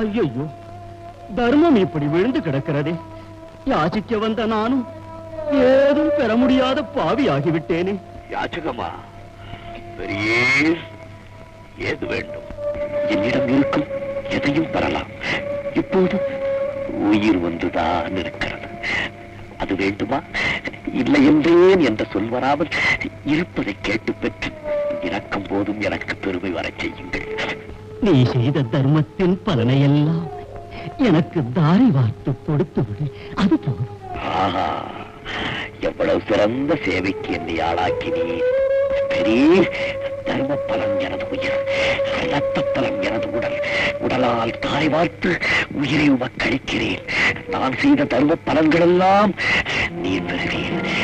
ஐயையோ தர்மம் இப்படி விழுந்து கிடக்கிறதே. யாச்சிக்க வந்த நானும் ஏதும் பெற முடியாத பாவி ஆகிவிட்டேனே யாச்சகமா பெரிய ஏது வேண்டும்? என்னிடம் இருக்கும் எதையும் பெறலாம். இப்போது உயிர் வந்துதான் இருக்கிறது. அது வேண்டுமா? இல்லை என்றேன் என்ற சொல்வராமல் இருப்பதை கேட்டு பெற்று இறக்கும் போதும் எனக்கு பெருமை வரச் செய்யுங்கள். நீ செய்த தர்மத்தின் பலனையெல்லாம் எனக்கு தாரி வார்த்து கொடுத்து விடு. அது போதும். எவ்வளவு சிறந்த சேவைக்கு என்னை ஆளாக்கினீர். பெரிய தர்ம பலன் எனது உயிர் ரத்த பலன் எனது உடல். உடலால் தாய் வார்த்து உயிரை உமக்களிக்கிறேன் நான் செய்த தர்ம பலன்களெல்லாம் நீர் பெறுவீர்.